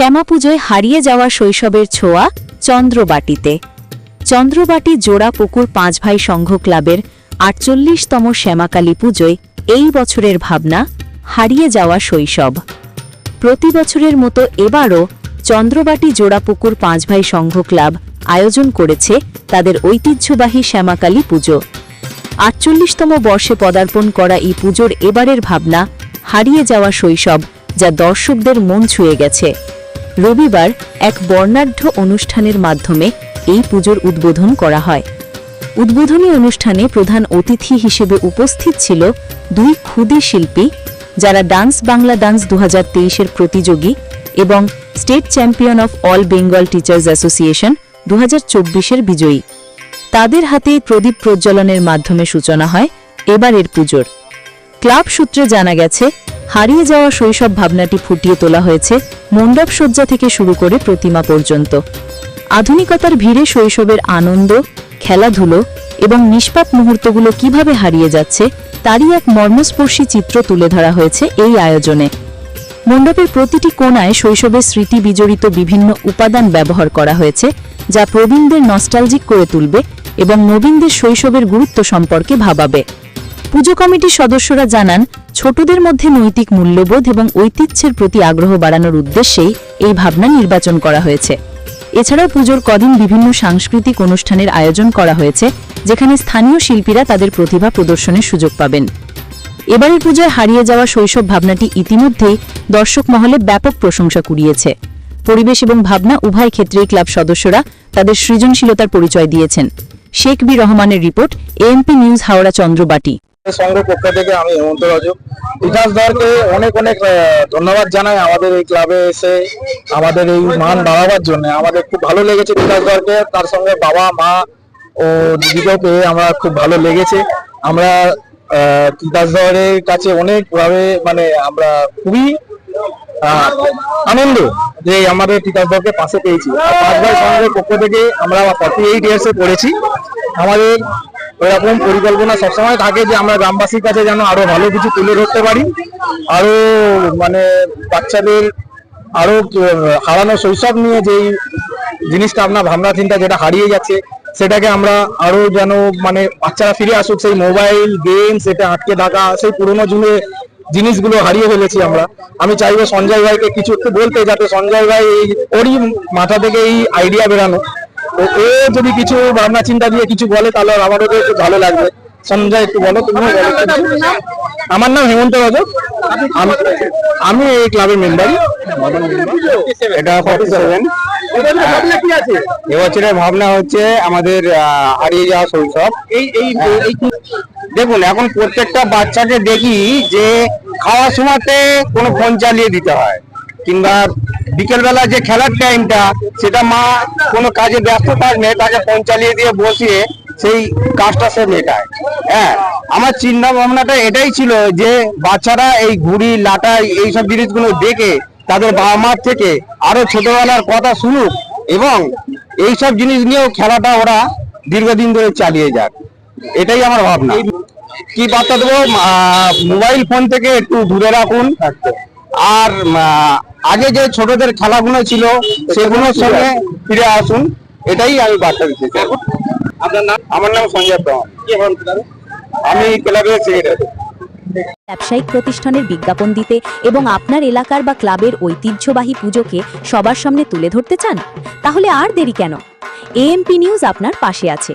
শ্যামা পুজোয় হারিয়ে যাওয়া শৈশবের ছোঁয়া চন্দ্রবাটিতে। চন্দ্রবাটি জোড়া পুকুর পাঁচ ভাই সংঘ ক্লাবের আটচল্লিশতম শ্যামাকালী পুজোয় এই বছরের ভাবনা, হারিয়ে যাওয়া শৈশব। প্রতি বছরের মতো এবারও চন্দ্রবাটি জোড়াপুকুর পাঁচ ভাই সংঘ ক্লাব আয়োজন করেছে তাদের ঐতিহ্যবাহী শ্যামাকালী পুজো। আটচল্লিশতম বর্ষে পদার্পণ করা এই পুজোর এবারের ভাবনা, হারিয়ে যাওয়া শৈশব যা দর্শকদের মন ছুঁয়ে গেছে। রবিবার এক বর্ণাঢ্য অনুষ্ঠানের মাধ্যমে এই পুজোর উদ্বোধন করা হয়। উদ্বোধনী অনুষ্ঠানে প্রধান অতিথি হিসেবে উপস্থিত ছিল দুই ক্ষুদে শিল্পী, যারা ডান্স বাংলা ডান্স দু এর প্রতিযোগী এবং state champion of all Bengal teachers association দু এর বিজয়ী। তাদের হাতে প্রদীপ প্রজ্বলনের মাধ্যমে সূচনা হয় এবারের পুজোর। ক্লাব সূত্রে জানা গেছে হারিয়ে যাওয়া শৈশব ভাবনাটি ফুটিয়ে তোলা হয়েছে মণ্ডপ সজ্জা থেকে শুরু করে প্রতিমা পর্যন্ত। আধুনিকতার ভিড়ে শৈশবের আনন্দ, খেলাধুলো এবং নিষ্পাপ মুহূর্তগুলো কীভাবে হারিয়ে যাচ্ছে, তারই এক মর্মস্পর্শী চিত্র তুলে ধরা হয়েছে এই আয়োজনে। মণ্ডপের প্রতিটি কোণায় শৈশবের স্মৃতি বিজড়িত বিভিন্ন উপাদান ব্যবহার করা হয়েছে, যা প্রবীণদের নস্টালজিক করে তুলবে এবং নবীনদের শৈশবের গুরুত্ব সম্পর্কে ভাবাবে। পুজো কমিটির সদস্যরা জানান ছোটদের মধ্যে নৈতিক মূল্যবোধ এবং ঐতিহ্যের প্রতি আগ্রহ বাড়ানোর উদ্দেশ্যেই এই ভাবনা নির্বাচন করা হয়েছে। এছাড়াও পুজোর কদিন বিভিন্ন সাংস্কৃতিক অনুষ্ঠানের আয়োজন করা হয়েছে, যেখানে স্থানীয় শিল্পীরা তাদের প্রতিভা প্রদর্শনের সুযোগ পাবেন। এবারের পূজায় হারিয়ে যাওয়া শৈশব ভাবনাটি ইতিমধ্যেই দর্শক মহলে ব্যাপক প্রশংসা কুড়িয়েছে। পরিবেশ এবং ভাবনা উভয় ক্ষেত্রেই ক্লাব সদস্যরা তাদের সৃজনশীলতার পরিচয় দিয়েছেন। শেখ বি রহমানের report, AMP news, Howrah, Chandrabati. সংঘ পক্ষ থেকে আমি হেমন্ত রাজু। বিকাশ ধরকে অনেক অনেক ধন্যবাদ জানাই আমাদের এই ক্লাবে এসে, আমাদের এই মান বাড়াবার জন্য। আমাদের খুব ভালো লেগেছে বিকাশ ধরকে তার সঙ্গে বাবা, মা ও দিদিকেও পেয়ে আমরা খুব ভালো লেগেছে। আমরা বিকাশ ধরের কাছে অনেক ভাবে মানে আমরা খুবই আনন্দ যে আমাদের টিকাস দলকে পাশে পেয়েছি। আর পাঁচ ভাই সংঘের পক্ষ থেকে আমরা ফর্টি এইট ইয়ার্সে পড়েছি। আমাদের এরকম পরিকল্পনা সবসময় থাকে যে আমরা গ্রামবাসীর কাছে যেন আরও ভালো কিছু তুলে ধরতে পারি, আরও মানে বাচ্চাদের আরও হারানো শৈশব নিয়ে যেই জিনিসটা আপনার ভাবনা চিন্তা যেটা হারিয়ে যাচ্ছে, সেটাকে আমরা আরও যেন মানে বাচ্চারা ফিরে আসুক, সেই মোবাইল গেম সেটা আটকে থাকা, সেই পুরোনো যুগে জিনিসগুলো হারিয়ে ফেলেছি আমরা। আমি চাইব সঞ্জয় ভাইকে কিছু একটু বলতে, যাতে সঞ্জয় ভাই ওরই মাথা থেকে এই আইডিয়া বেরানো। তো ও যদি কিছু ভাবনা চিন্তা দিয়ে কিছু বলে তাহলে আমারও একটু ভালো লাগবে। সঞ্জয় একটু বলো তুমি আমার নাম হেমন্ত রজক আমি এই ক্লাবের মেম্বারই। এটা ফর্টি সেভেন এবছরের ভাবনা হচ্ছে আমাদের হারিয়ে যাওয়া শৈশব। এই এই এই দেখুন এখন প্রত্যেকটা বাচ্চাকে দেখি যে খাওয়ার সময়তে কোনো ফোন চালিয়ে দিতে হয়। কিংবা বিকেলবেলা যে খেলার টাইমটা সেটা মা কোনো কাজে ব্যস্ত থাকলে তাকে ফোন চালিয়ে দিয়ে বসিয়ে সেই কাজটা সে মেটায়। হ্যাঁ আমার চিন্তা ভাবনাটা এটাই ছিল যে বাচ্চারা এই ঘুড়ি লাটা এইসব জিনিসগুলো দেখে তাদের বাবা মার থেকে আরও ছোটবেলার কথা শুনুক এবং এইসব জিনিস নিয়েও খেলাটা ওরা দীর্ঘদিন ধরে চালিয়ে যাক। এটাই আমার ভাবনা। কি বার্তা দেবো? মোবাইল ফোন থেকে একটু দূরে রাখুন। আর আহ, আগে যে ছোটদের খেলাগুলো ছিল সেগুলোর সঙ্গে ফিরে আসুন। এটাই আমি বার্তা দিতে চাই। আপনার নাম? আমার নাম সঞ্জয় আমি ক্লাবের সেক্রেটারি ব্যবসায়িক প্রতিষ্ঠানের বিজ্ঞাপন দিতে এবং আপনার এলাকার বা ক্লাবের ঐতিহ্যবাহী পুজোকে সবার সামনে তুলে ধরতে চান? তাহলে আর দেরি কেন? এএমপি নিউজ আপনার পাশে আছে।